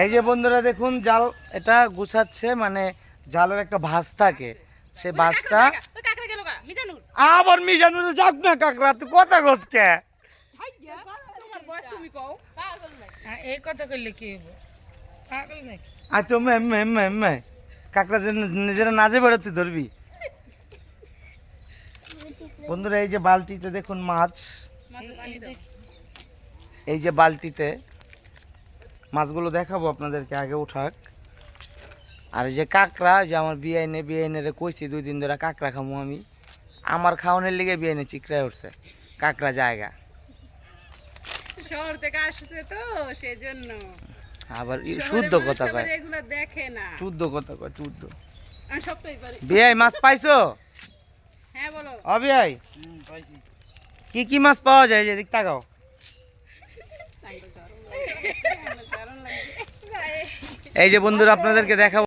এই যে বন্ধুরা দেখুন জাল এটা গুছাচ্ছে মানে জালের একটা ভাঁজ থাকে। সে কাকড়া মিজানুর। আবার মিজানুর যাক না কাকরা তুই কথা গছকে ভাইয়া তোমার বয়স তুমি কও। হ্যাঁ, এই কথা করলে কি আর তো নিজেরা নাজে বেরোতে ধরবি। বন্ধুরা এই যে বালতিতে দেখুন মাছ। এই যে বালতিতে মাছগুলো দেখাবো আপনাদেরকে আগে উঠাক। আর যে কাঁকড়া যে আমার বিআইনে বিআইনে কইছি দুই দিন ধরে কাঁকড়া খামো আমি। আমার খাওয়ানোর লিগে বিআইনে চিকড়ায় উঠছে কাঁকড়া জায়গা। শহর থেকে আসছে তো সেজন্য। আবার ই শুদ্ধ কথা কয়। এগুলা দেখে না। শুদ্ধ কথা কয় শুদ্ধ। আমি বিআই মাছ পাইছো? হ্যাঁ বলো। অবিআই? কি কি মাছ পাওয়া যায় যে দিক তাকাও দারুণ লাগে। দারুণ লাগে। এই যে বন্ধুরা আপনাদেরকে দেখাবো